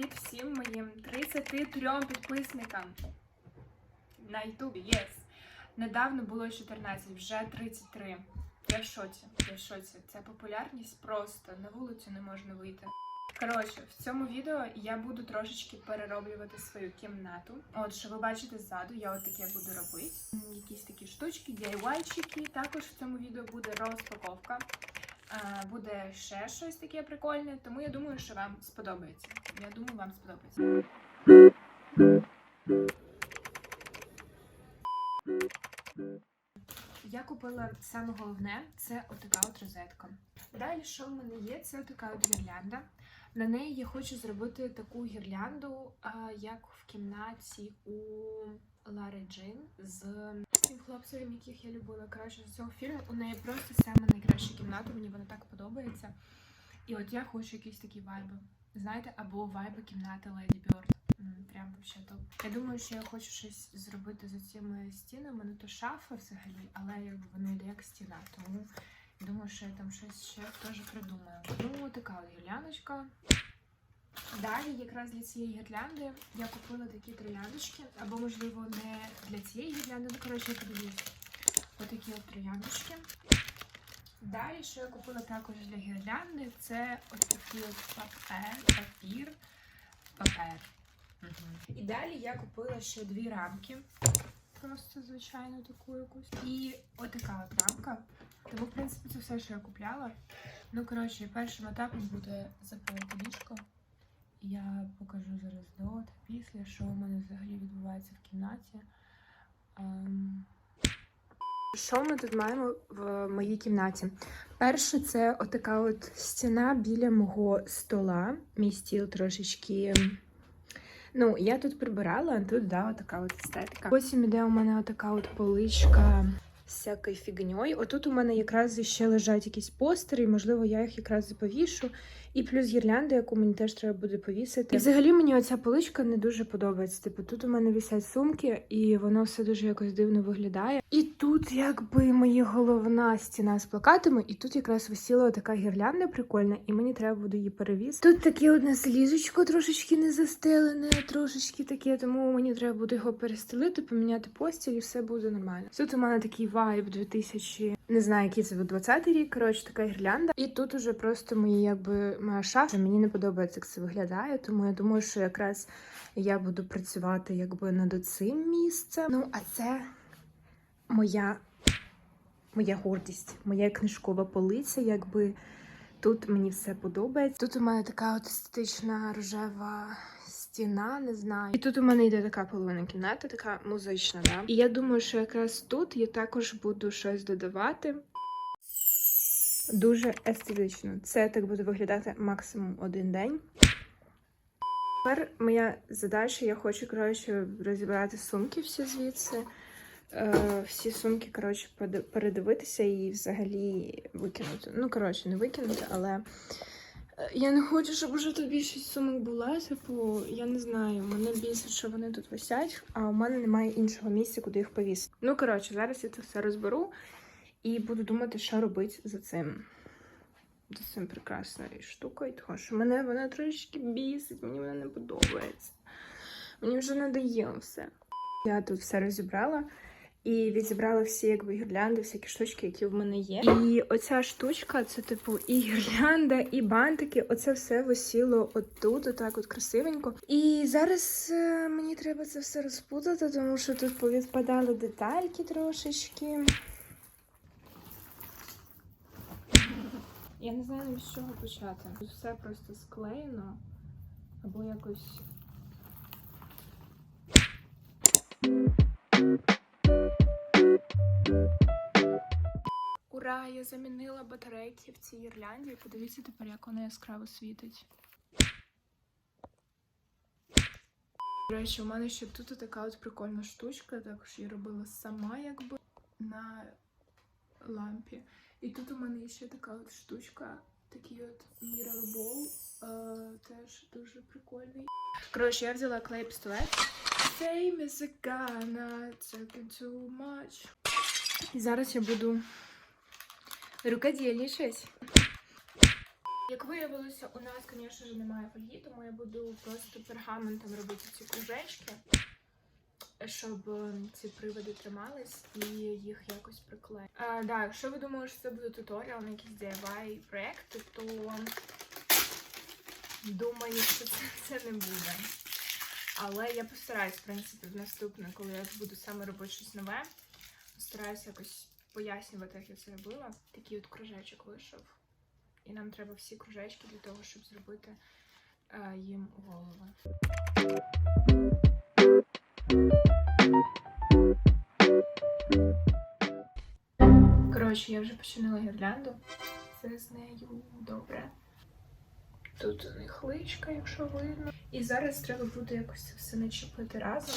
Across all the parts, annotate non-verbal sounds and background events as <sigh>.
привіт всім моїм 33 підписникам на Ютубі. Єс. Недавно було 14, вже 33. Я в шоці. Я в шоці. Це популярність просто на вулицю не можна вийти. Коротше, в цьому відео я буду трошечки перероблювати свою кімнату. От що ви бачите ззаду, я от таке буду робити. Якісь такі штучки, DIY-чики. Також в цьому відео буде розпаковка. Буде ще щось таке прикольне, тому я думаю, що вам сподобається. Я думаю, вам сподобається. Я купила саме головне це отака от розетка. Далі, що в мене є, це така от гірлянда. На неї я хочу зробити таку гірлянду, як в кімнаті у Лари Джин з тим хлопцем, яких я любила. Коротше, з цього фільму у неї просто саме найкраща кімната, мені вона так подобається. І от я хочу якісь такі вайби. Знаєте, або вайби кімнати Леді Бьорд. Прям вообще топ. Я думаю, що я хочу щось зробити за цими стінами. Ну то шафа взагалі, але якби йде як стіна. Тому думаю, що я там щось ще теж придумаю. Ну, така гірляночка. Далі, якраз для цієї гірлянди я купила такі трояндочки, або, можливо, не для цієї гірлянди, ну коротше, я подивлюсь. Отакі от трояндочки. Далі, що я купила також для гірлянди, це ось такий от папер, папір, папер. І далі я купила ще дві рамки. Просто звичайно таку якусь. І отака от рамка. Тому, в принципі, це все, що я купляла. Ну, коротше, першим етапом буде заповнити ліжко. Я покажу зараз до та після, що у мене взагалі відбувається в кімнаті. Що ми тут маємо в моїй кімнаті? Перше, це отака от стіна біля мого стола. Мій стіл трошечки. Ну, я тут прибирала, а тут да, отака от естетика. Потім іде у мене отака от поличка з всякою фігньою. Отут у мене якраз ще лежать якісь постери, можливо я їх якраз і повішу. І плюс гірлянда, яку мені теж треба буде повісити. І взагалі мені оця поличка не дуже подобається. Типу, тут у мене висять сумки, і воно все дуже якось дивно виглядає. І тут, якби моя головна стіна з плакатами, і тут якраз висіла така гірлянда прикольна, і мені треба буде її перевісити. Тут таке одне ліжечко трошечки не застелене, трошечки таке, тому мені треба буде його перестелити, поміняти постіль, і все буде нормально. Тут у мене такий вайб 2000, не знаю, який це був 20 рік. Коротше, така гірлянда. І тут уже просто мої, якби моя шафа. Мені не подобається, як це виглядає, тому я думаю, що якраз я буду працювати якби над цим місцем. Ну, а це моя, моя гордість, моя книжкова полиця, якби. Тут мені все подобається. Тут у мене така от естетична рожева стіна, не знаю. І тут у мене йде така половина кімната, така музична, да. І я думаю, що якраз тут я також буду щось додавати. Дуже естетично. Це так буде виглядати максимум один день. Тепер моя задача, я хочу, коротше, розібрати сумки всі звідси. Е, всі сумки, коротше, передивитися і взагалі викинути. Ну, коротше, не викинути, але е, я не хочу, щоб уже тут більшість сумок була. Типу, я не знаю, мене бісить, що вони тут висять, а у мене немає іншого місця, куди їх повісити. Ну, коротше, зараз я це все розберу і буду думати, що робити за цим. За цим прекрасною штукою, тому що мене вона трошечки бісить, мені вона не подобається. Мені вже надоїло все. Я тут все розібрала і відзібрала всі якби гірлянди, всякі штучки, які в мене є. І оця штучка, це типу і гірлянда, і бантики. Оце все висіло отут, отак от красивенько. І зараз е, мені треба це все розпутати, тому що тут повідпадали детальки трошечки. Я не знаю, з чого почати. Тут все просто склеєно або якось. Ура! Я замінила батарейки в цій гірлянді. Подивіться тепер, як вона яскраво світить. До речі, у мене ще тут така от прикольна штучка, також я робила сама, якби на лампі. І тут у мене ще така от штучка, такий от Ball, е, теж дуже прикольний. Коротше, я взяла клей пістолет. Fame is a gun, not too much. І зараз я буду рукодільничать. Як виявилося, у нас, звісно ж, немає фольги, тому я буду просто пергаментом робити ці кружечки, щоб е, ці приводи тримались і їх якось приклеїти. А, да, якщо ви думали, що це буде туторіал на якісь DIY проекти, то думаю, що це, це не буде. Але я постараюсь, в принципі, в наступне, коли я буду саме робити щось нове, постараюсь якось пояснювати, як я це робила. Такий от кружечок вийшов. І нам треба всі кружечки для того, щоб зробити е, їм голови. Коротше, я вже починила гірлянду. Це з нею добре. Тут у них личка, якщо видно. І зараз треба буде якось це все начепити разом.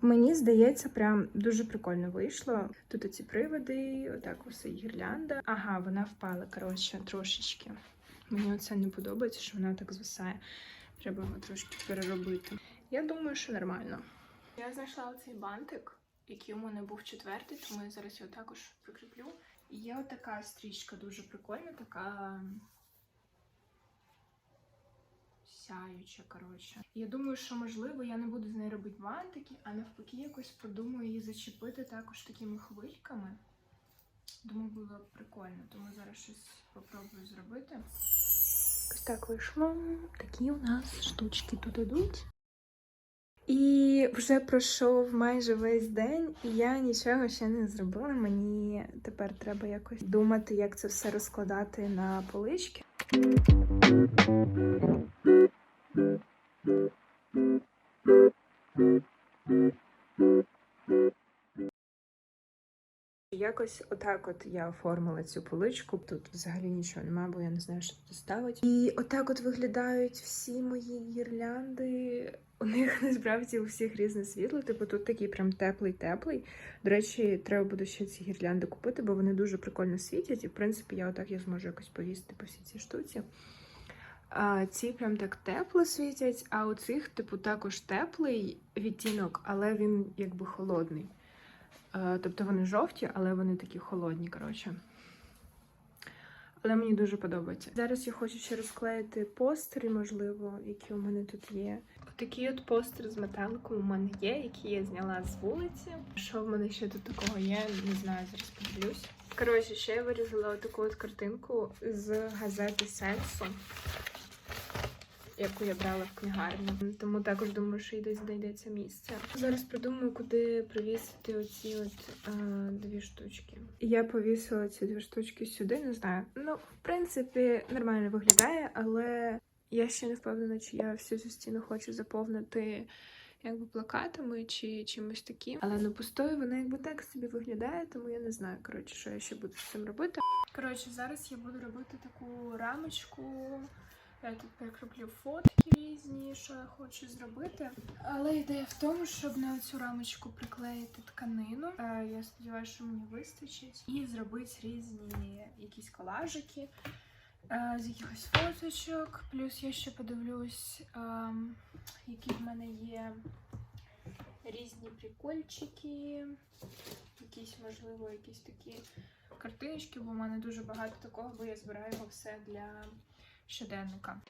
Мені здається, прям дуже прикольно вийшло. Тут оці приводи, отак усе гірлянда. Ага, вона впала, коротше, трошечки. Мені оце не подобається, що вона так звисає. Треба його трошки переробити. Я думаю, що нормально. Я знайшла оцей бантик, який у мене був четвертий, тому я зараз його також прикріплю. І є отака стрічка дуже прикольна, така сяюча, коротше. Я думаю, що можливо я не буду з нею робити бантики, а навпаки, якось подумаю її зачепити також такими хвильками. Думаю, було б прикольно, тому зараз щось попробую зробити. Ось так вийшло. Такі у нас штучки тут ідуть. І вже пройшов майже весь день, і я нічого ще не зробила. Мені тепер треба якось думати, як це все розкладати на полички. Якось отак от я оформила цю поличку. Тут взагалі нічого немає, бо я не знаю, що тут ставити. І отак от виглядають всі мої гірлянди. У них насправді у всіх різне світло. Типу тут такий прям теплий-теплий. До речі, треба буде ще ці гірлянди купити, бо вони дуже прикольно світять. І в принципі я отак я зможу якось повісити по всій цій штуці. А, ці прям так тепло світять, а у цих, типу, також теплий відтінок, але він якби холодний. Е, Тобто вони жовті, але вони такі холодні, коротше. Але мені дуже подобається. Зараз я хочу ще розклеїти постери, можливо, які у мене тут є. Такий от постер з метеликом у мене є, який я зняла з вулиці. Що в мене ще тут такого є, не знаю, зараз подивлюсь. Коротше, ще я вирізала таку от картинку з газети Сенсу, яку я брала в книгарні. Тому також думаю, що і десь знайдеться місце. Зараз придумаю, куди привісити оці от е, дві штучки. Я повісила ці дві штучки сюди, не знаю. Ну, в принципі, нормально виглядає, але я ще не впевнена, чи я всю цю стіну хочу заповнити якби плакатами чи чимось таким. Але ну пустою вона якби так собі виглядає, тому я не знаю, коротше, що я ще буду з цим робити. Коротше, зараз я буду робити таку рамочку. Я тут прикріплю фотки різні, що я хочу зробити. Але ідея в тому, щоб на цю рамочку приклеїти тканину. Е, Я сподіваюся, що мені вистачить. І зробити різні якісь колажики е, з якихось фоточок. Плюс я ще подивлюсь, ем, які в мене є різні прикольчики. Якісь, можливо, якісь такі картиночки, бо в мене дуже багато такого, бо я збираю його все для щоденника.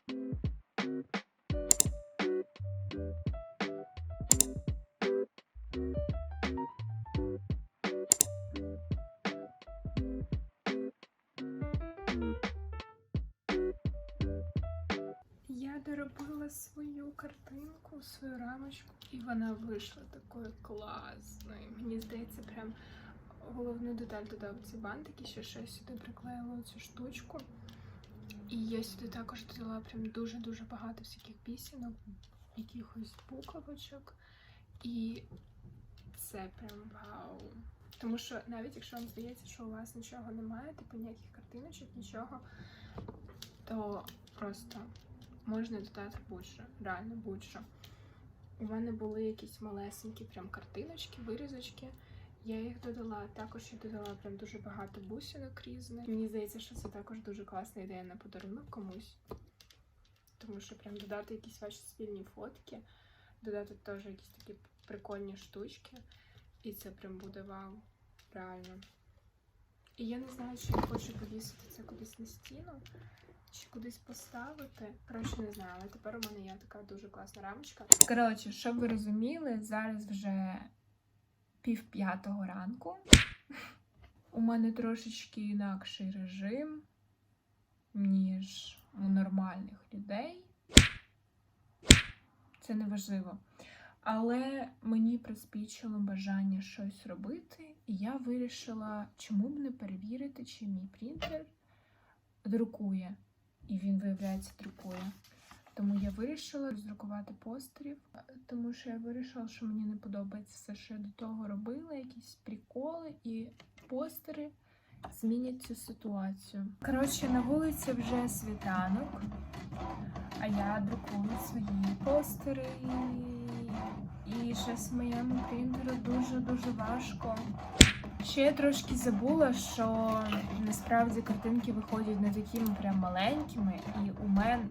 Я доробила свою картинку, свою рамочку, і вона вийшла такою класною. Мені здається, прям головну деталь додав ці бантики, ще щось сюди приклеїла цю штучку. І я сюди також додала прям дуже-дуже багато всяких пісенок, якихось буковочок. І це прям вау. Тому що навіть якщо вам здається, що у вас нічого немає, типу ніяких картиночок, нічого, то просто можна додати будь-що, реально будь-що. У мене були якісь малесенькі прям картиночки, вирізочки. Я їх додала. Також я додала прям дуже багато бусинок різних. Мені здається, що це також дуже класна ідея на подарунок комусь. Тому що прям додати якісь ваші спільні фотки, додати теж якісь такі прикольні штучки. І це прям буде вау. Реально. І я не знаю, чи я хочу повісити це кудись на стіну, чи кудись поставити. Коротше, не знаю, але тепер у мене є така дуже класна рамочка. Коротше, щоб ви розуміли, зараз вже пів п'ятого ранку. У мене трошечки інакший режим, ніж у нормальних людей. Це не важливо. Але мені приспічило бажання щось робити, і я вирішила, чому б не перевірити, чи мій принтер друкує. І він, виявляється, друкує. Тому я вирішила роздрукувати постерів, тому що я вирішила, що мені не подобається все, що я до того робила, якісь приколи і постери змінять цю ситуацію. Коротше, на вулиці вже світанок, а я друкую свої постери. І щось моєму принтеру дуже-дуже важко. Ще я трошки забула, що насправді картинки виходять не такими прям маленькими, і у мене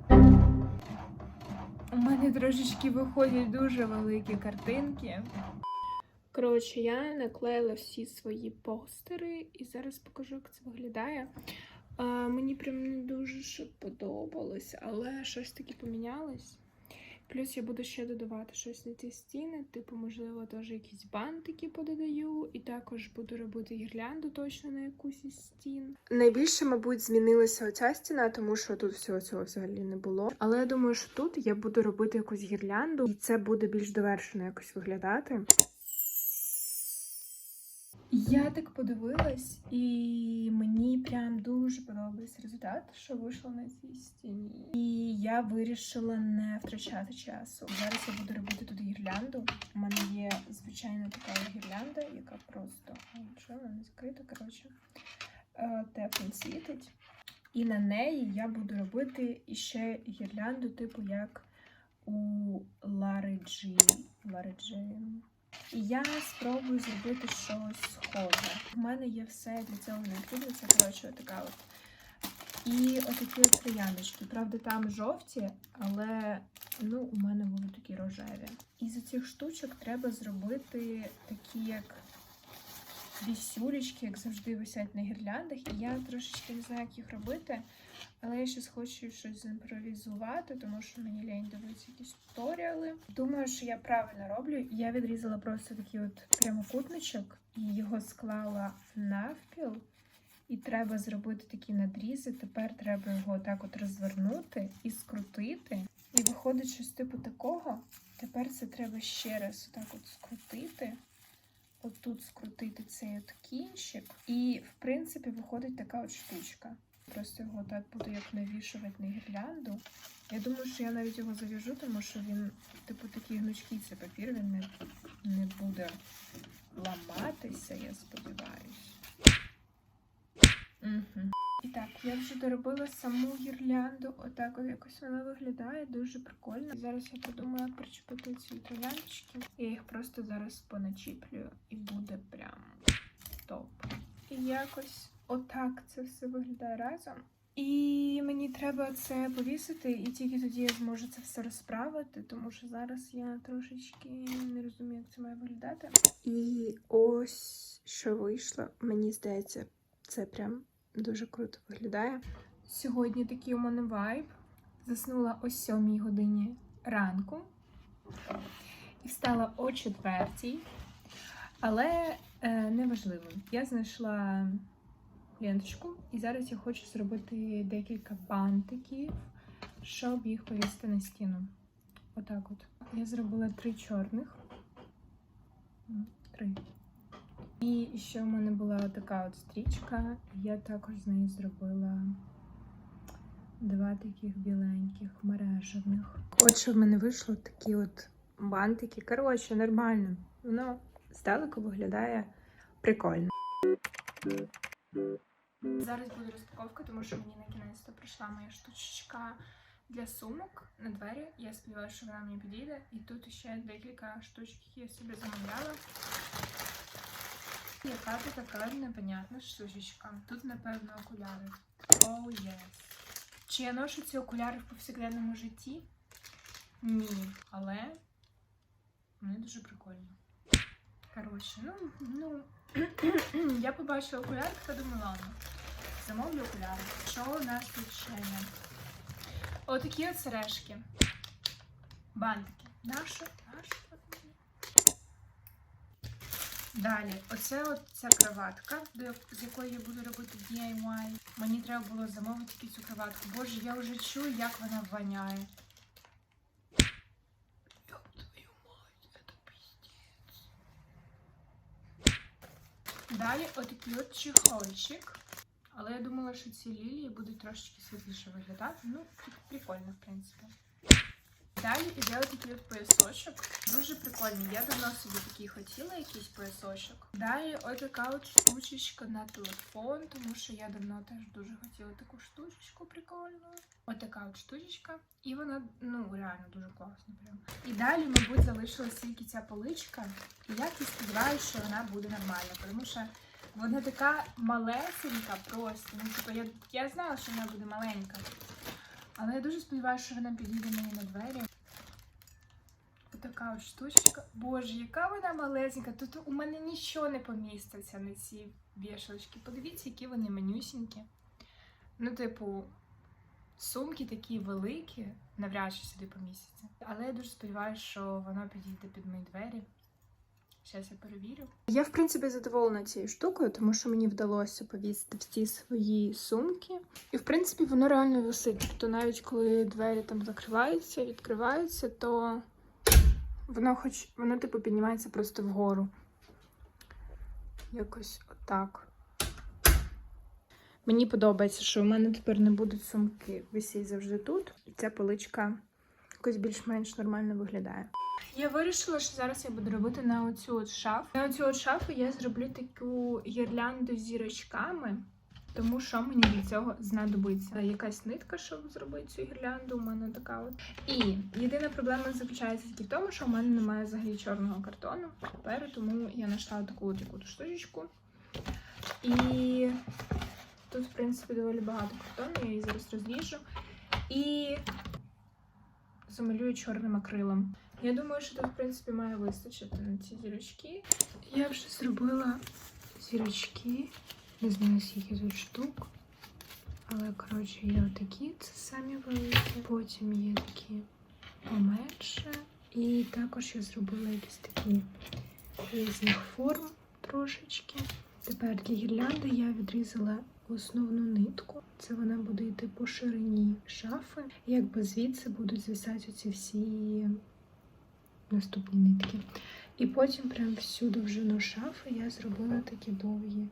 у мене трошечки виходять дуже великі картинки. Коротше, я наклеїла всі свої постери і зараз покажу, як це виглядає. А, мені прям не дуже подобалось, але щось таки помінялось. Плюс я буду ще додавати щось на ці стіни, типу, можливо, теж якісь бантики пододаю, і також буду робити гірлянду точно на якусь із стін. Найбільше, мабуть, змінилася оця стіна, тому що тут всього цього взагалі не було. Але я думаю, що тут я буду робити якусь гірлянду, і це буде більш довершено якось виглядати. Я так подивилась, і мені прям дуже подобається результат, що вийшло на цій стіні. І я вирішила не втрачати часу. Зараз я буду робити тут гірлянду. У мене є звичайна така гірлянда, яка просто що не закрита, коротше, Е, тепло світить. І на неї я буду робити іще гірлянду, типу як у Лари Джі. Лари Джі. Я спробую зробити щось схоже. У мене є все для цього необхідно. Це коротше така от. І отакі от трояночки. Правда, там жовті, але ну, у мене були такі рожеві. І з цих штучок треба зробити такі, як вісюлечки, як завжди висять на гірляндах. І я трошечки не знаю, як їх робити. Але я щось хочу щось зімпровізувати, тому що мені лень дивитися якісь туторіали. Думаю, що я правильно роблю. Я відрізала просто такий от прямокутничок і його склала навпіл. І треба зробити такі надрізи. Тепер треба його так от розвернути і скрутити. І виходить щось типу такого. Тепер це треба ще раз отак от скрутити. Отут скрутити цей от кінчик. І, в принципі, виходить така от штучка. Просто його так буду як навішувати на гірлянду. Я думаю, що я навіть його зав'яжу, тому що він, типу, такий гнучкий цей папір, він не, не буде ламатися, я сподіваюся. Угу. І так, я вже доробила саму гірлянду. Отак от якось вона виглядає, дуже прикольно. Зараз я подумаю, як причепити ці трояночки. Я їх просто зараз поначіплюю і буде прям топ. І якось отак це все виглядає разом. І мені треба це повісити, і тільки тоді я зможу це все розправити, тому що зараз я трошечки не розумію, як це має виглядати. І ось що вийшло. Мені здається, це прям дуже круто виглядає. Сьогодні такий у мене вайб. Заснула о 7 годині ранку і встала о 4. Але е, неважливо. Я знайшла ленточку, і зараз я хочу зробити декілька бантиків, щоб їх повісити на стіну. Отак от. Я зробила три чорних. Три. І ще в мене була така от стрічка. Я також з неї зробила два таких біленьких мережевних. От що в мене вийшло такі от бантики. Коротше, нормально. Воно здалеку виглядає прикольно. Зараз буде розпаковка, тому що мені на кінець прийшла моя штучечка для сумок на двері. Я сподіваюся, що вона мені підійде. І тут ще декілька штучок, я собі замовляла. Яка то така непонятна штучечка. Тут, напевно, окуляри. Оу, oh, єс. Чи я ношу ці окуляри в повсякденному житті? Ні. Але вони дуже прикольні. Коротше, ну, ну, <clears throat> Я побачила окуляри, така думаю, ладно. Замовлю окуляри. Що у нас тут ще є? Отакі от сережки. Бантики. Нашу, нашу. Далі, оце от ця кроватка, з якої я буду робити DIY. Мені треба було замовити тільки цю кроватку. Боже, я вже чую, як вона воняє. Далі отакий от чехольчик. Але я думала, що ці лілії будуть трошечки світліше виглядати. Ну, прикольно, в принципі. Далі іде отакий от поясочок. Дуже прикольний. Я давно собі такий хотіла, якийсь поясочок. Далі отака от штучечка на телефон, тому що я давно теж дуже хотіла таку штучечку прикольну. Отака от штучечка. І вона, ну, реально дуже класна. Прям. І далі, мабуть, залишилась тільки ця поличка. І я сподіваюся, що вона буде нормальна, тому що вона така малесенька просто. Ну, типу, я, я знала, що вона буде маленька. Але я дуже сподіваюся, що вона підійде мені на двері. Отака от штучка. Боже, яка вона малесенька. Тут у мене нічого не поміститься на ці вішалочки. Подивіться, які вони манюсінькі. Ну, типу, сумки такі великі, навряд чи сюди помістяться. Але я дуже сподіваюся, що воно підійде під мої двері. Зараз я перевірю. Я, в принципі, задоволена цією штукою, тому що мені вдалося повісити всі свої сумки. І, в принципі, воно реально висить. Тобто навіть коли двері там закриваються, відкриваються, то воно хоч воно, типу, піднімається просто вгору. Якось отак. Мені подобається, що в мене тепер не будуть сумки висіти завжди тут. І ця поличка якось більш-менш нормально виглядає. Я вирішила, що зараз я буду робити на оцю от шафу. На оцю от шафу я зроблю таку гірлянду з зірочками, тому що мені для цього знадобиться якась нитка, щоб зробити цю гірлянду. У мене така от. І єдина проблема заключається тільки в тому, що в мене немає взагалі чорного картону паперу, тому я знайшла таку от яку штучечку. І тут, в принципі, доволі багато картону, я її зараз розріжу. І замалюю чорним акрилом. Я думаю, що тут, в принципі, має вистачити на ці зірочки. Я вже зробила зірочки. Не знаю, скільки тут штук. Але, коротше, є отакі, це самі великі. Потім є такі поменше. І також я зробила якісь такі різних форм трошечки. Тепер для гірлянди я відрізала основну нитку. Це вона буде йти по ширині шафи. Якби звідси будуть звисати оці всі наступні нитки. І потім прям всю довжину шафи я зробила такі довгі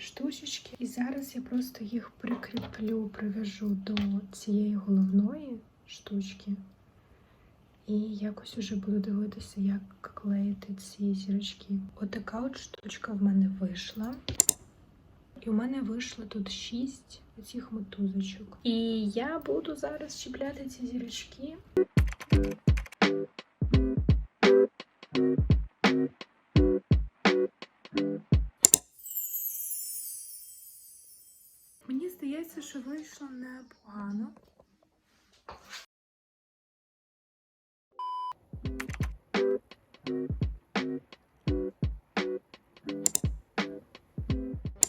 штучечки. І зараз я просто їх прикріплю, прив'яжу до цієї головної штучки. І якось уже буду дивитися, як клеїти ці зірочки. Отака от штучка в мене вийшла. І у мене вийшло тут шість оцих мотузочок. І я буду зараз чіпляти ці зірочки. Що вийшло непогано.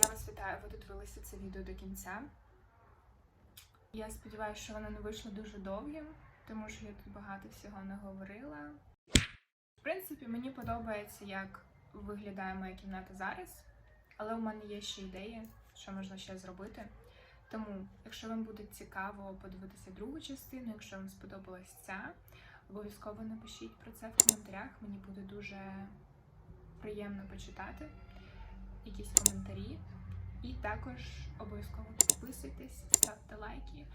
Я вас вітаю, ви додивилися це відео до кінця. Я сподіваюся, що воно не вийшло дуже довгим, тому що я тут багато всього не говорила. В принципі, мені подобається, як виглядає моя кімната зараз, але у мене є ще ідеї, що можна ще зробити. Тому, якщо вам буде цікаво подивитися другу частину, якщо вам сподобалась ця, обов'язково напишіть про це в коментарях. Мені буде дуже приємно почитати якісь коментарі. І також обов'язково підписуйтесь, ставте лайки.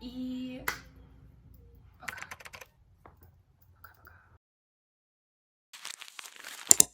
І